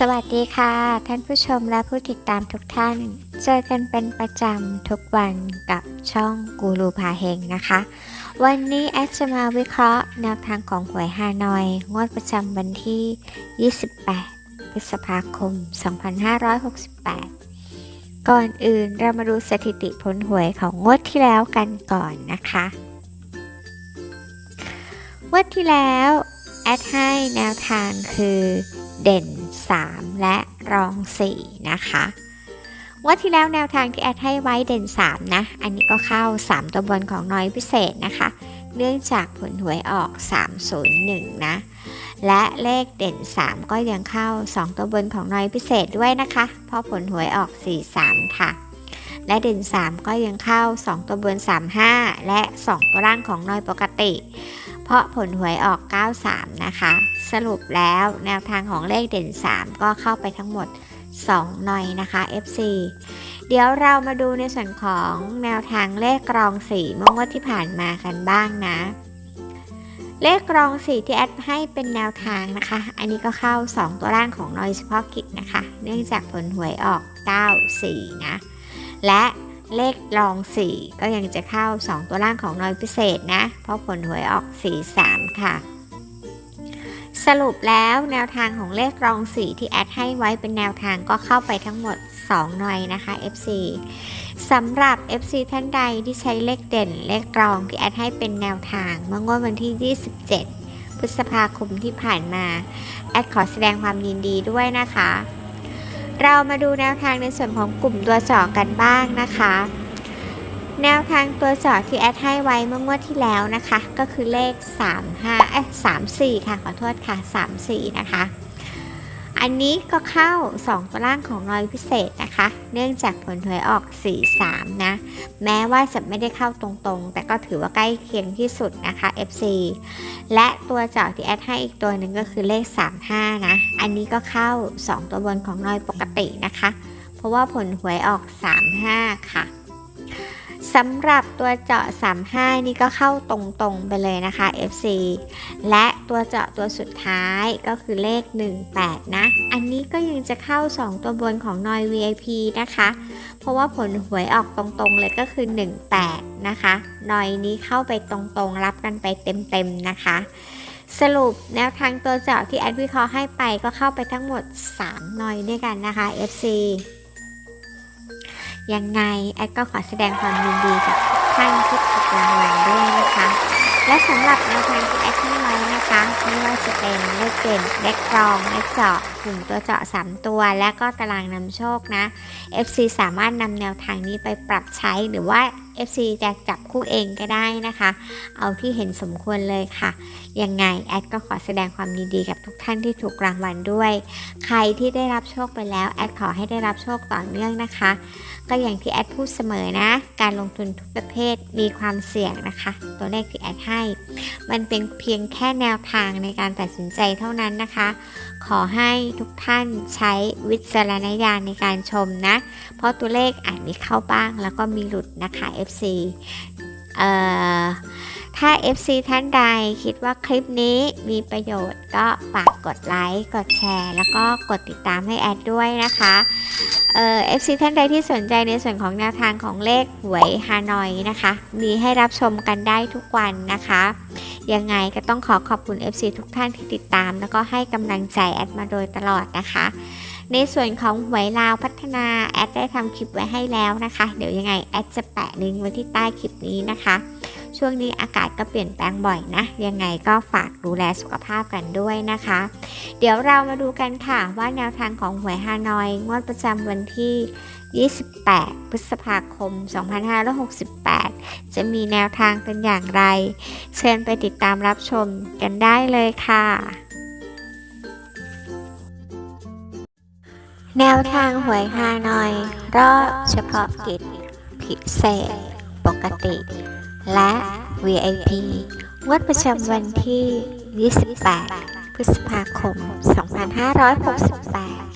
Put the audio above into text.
สวัสดีค่ะ ท่านผู้ชมและผู้ติดตามทุกท่าน เจอกันเป็นประจำทุกวันกับช่องกูรูพาเฮงนะคะ วันนี้แอดจะมาวิเคราะห์แนวทางของหวยฮานอย งวดประจำวันที่ 28 พฤษภาคม 2568 ก่อนอื่นเรามาดูสถิติผลหวยของงวดที่แล้วกันก่อนนะคะงวดที่แล้วแอดให้แนวทางคือ เด่น 3 และรอง 4 นะคะว่าที่แล้วแนวทางที่แอดให้ไว้เด่น 3 นะ อันนี้ก็เข้า 3 ตัวบนของน้อยพิเศษนะคะ เนื่องจากผลหวยออก 301 นะ และเลขเด่น 3 ก็ยังเข้า 2 ตัวบนของน้อยพิเศษด้วยนะคะ เพราะผลหวยออก 43 ค่ะ และเด่น 3 ก็ยังเข้า 2 ตัวบน 35 และ 2 ตัวล่างของน้อยปกติ เพราะผลหวยออก 93 นะคะ สรุปแล้วแนวทางของเลขเด่น 3 ก็เข้าไปทั้งหมด 2 หน่อยนะคะ FC เดี๋ยวเรามาดูในส่วนของแนวทางเลขกรองสีเมื่องวดที่ผ่านมากันบ้างนะ เลขกรองสีที่แอดให้เป็นแนวทางนะคะ อันนี้ก็เข้า 2 ตัวล่างของนอยเฉพาะกิจนะคะ เนื่องจากผลหวยออก 94 นะ และ เลขรอง 4 ก็ยังจะเข้า 2 ตัวล่างของน้อยพิเศษนะ เพราะผลหวยออก 43 ค่ะ สรุปแล้วแนวทางของเลขรอง 4 ที่แอดให้ไว้เป็นแนวทางก็เข้าไปทั้งหมด 2 หน่อยนะคะ FC สำหรับ FC ท่านใดที่ใช้เลขเด่น เลขรองที่แอดให้เป็นแนวทางเมื่องวดวันที่ 27 พฤษภาคมที่ผ่านมา แอดขอแสดงความยินดีด้วยนะคะ เรามาดูแนวทางในส่วนของกลุ่มตัวเจาะกันบ้างนะคะ แนวทางตัวสอบที่แอดให้ไว้เมื่องวดที่แล้วนะคะ ก็คือเลข 3 5เอ้ย34 ค่ะ ขอโทษค่ะ 34 นะคะ อันนี้ก็เข้า 2 ตัวล่างของนอยพิเศษนะคะ เนื่องจากผลหวยออก 43 นะ แม้ว่าจะไม่ได้เข้าตรงๆ แต่ก็ถือว่าใกล้เคียงที่สุดนะคะ FC และตัวเจาะที่แอดให้อีกตัวหนึ่งก็คือเลข 35 นะ อันนี้ก็เข้า 2 ตัวบนของนอยปกตินะคะ เพราะว่าผลหวยออก 35 ค่ะ สำหรับตัวเจาะ 35 นี่ก็เข้าตรงๆไปเลยนะคะ FC และตัวเจาะตัวสุดท้ายก็คือเลข 18 นะ อันนี้ก็ยังจะเข้า 2 ตัวบนของนอย VIP นะคะ เพราะว่าผลหวยออกตรงๆเลยก็คือ 18 นะคะนอยนี้เข้าไปตรงๆ รับกันไปเต็มๆนะคะสรุปแนวทางตัวเจาะที่แอดวิเคราะห์ให้ไปก็เข้าไปทั้งหมด3นอยด้วยกันนะคะ FC ยังไงแอดก็ขอแสดงความยินดีกับท่านที่ถูกรางวัลด้วยนะคะ และสำหรับแนวทางที่แอดให้ไว้นะคะไม่ว่าจะเป็นเลขเด่นเลขรองเลขเจาะกลุ่มตัวเจาะ 3 ตัว และก็ตารางนำโชคนะ FC สามารถนำแนวทางนี้ไปปรับใช้หรือว่า FC จะจับคู่เองก็ได้นะคะ เอาที่เห็นสมควรเลยค่ะ ยังไงแอดก็ขอแสดงความยินดีกับทุกท่านที่ถูกรางวัลด้วย ใครที่ได้รับโชคไปแล้วแอดขอให้ได้รับโชคต่อเนื่องนะคะ ก็อย่างที่แอดพูดเสมอนะ การลงทุนทุกประเภทมีความเสี่ยงนะคะ ตัวเลขที่แอดให้ มันเป็นเพียงแค่แนวทางในการตัดสินใจเท่านั้นนะคะ ขอให้ทุกท่านใช้วิจารณญาณในการชมนะ เพราะตัวเลขอาจมีเข้าบ้างแล้วก็มีหลุดนะคะ FC เอ่อถ้า FC ท่านใดคิดว่าคลิปนี้มีประโยชน์ก็ฝากกดไลค์ กดแชร์ แล้วก็กดติดตามให้แอดด้วยนะคะ เอ่อ FC ท่านใดที่สนใจในส่วนของแนวทางของเลขหวยฮานอยนะคะ มีให้รับชมกันได้ทุกวันนะคะ ยังไงก็ต้องขอขอบคุณ FC ทุกท่านที่ติดตาม แล้วก็ให้กำลังใจแอดมาโดยตลอดนะคะ ในส่วนของหวยลาวพัฒนาแอดได้ทำคลิปไว้ให้แล้วนะคะ เดี๋ยวยังไงแอดจะแปะลิงก์ไว้ที่ใต้คลิปนี้นะคะ ช่วงนี้อากาศก็เปลี่ยนแปลงบ่อยนะ ยังไงก็ฝากดูแลสุขภาพกันด้วยนะคะ เดี๋ยวเรามาดูกันค่ะว่าแนวทางของหวยฮานอย งวดประจำวันที่ 28 พฤษภาคม 2568 จะมีแนวทางเป็นอย่างไร เชิญไปติดตามรับชมกันได้เลยค่ะ แนวทางหวยฮานอย รอบเฉพาะกิจ พิเศษ ปกติ และ VIP งวดประจำวันที่ 28 พฤษภาคม 2568